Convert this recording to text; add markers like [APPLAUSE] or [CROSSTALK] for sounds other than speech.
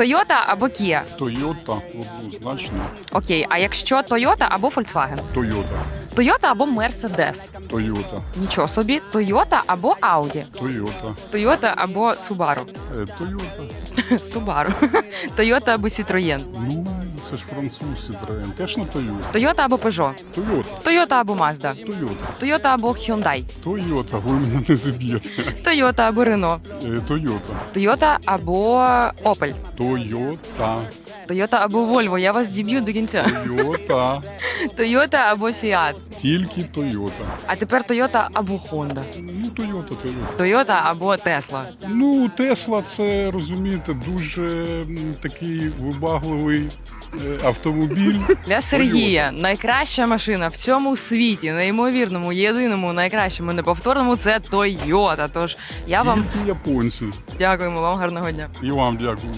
Тойота або Kia? Тойота однозначно. Окей, а якщо Тойота або Volkswagen? Тойота. Тойота або Mercedes? Тойота. Нічого собі. Тойота або Audi? Тойота. Toyota або Subaru? Е, Тойота. [LAUGHS] Subaru. Toyota або Citroën? Ну, це ж француз Citroen. Теж на Тойота. Або Peugeot? Тойота. Тойота або Mazda? Тойота. Тойота або Hyundai? Тойота, ви мене не заб'єте. Тойота або Renault? Е, Тойота. Тойота або Opel? Тойота. Тойота або Volvo, я вас діб'ю до кінця. Тойота. Тойота [LAUGHS] або Fiat. Тільки Тойота. А тепер Тойота або Honda. Ну, Тойота, Тойота. Тойота або Тесла. Ну, Тесла це розумієте, дуже м, такий вибагливий автомобіль. Для Сергія найкраща машина в цьому світі, неймовірному, єдиному, найкращому, неповторному це Тойота. Тож я вам японці. дякуємо вам гарного дня. І вам дякую.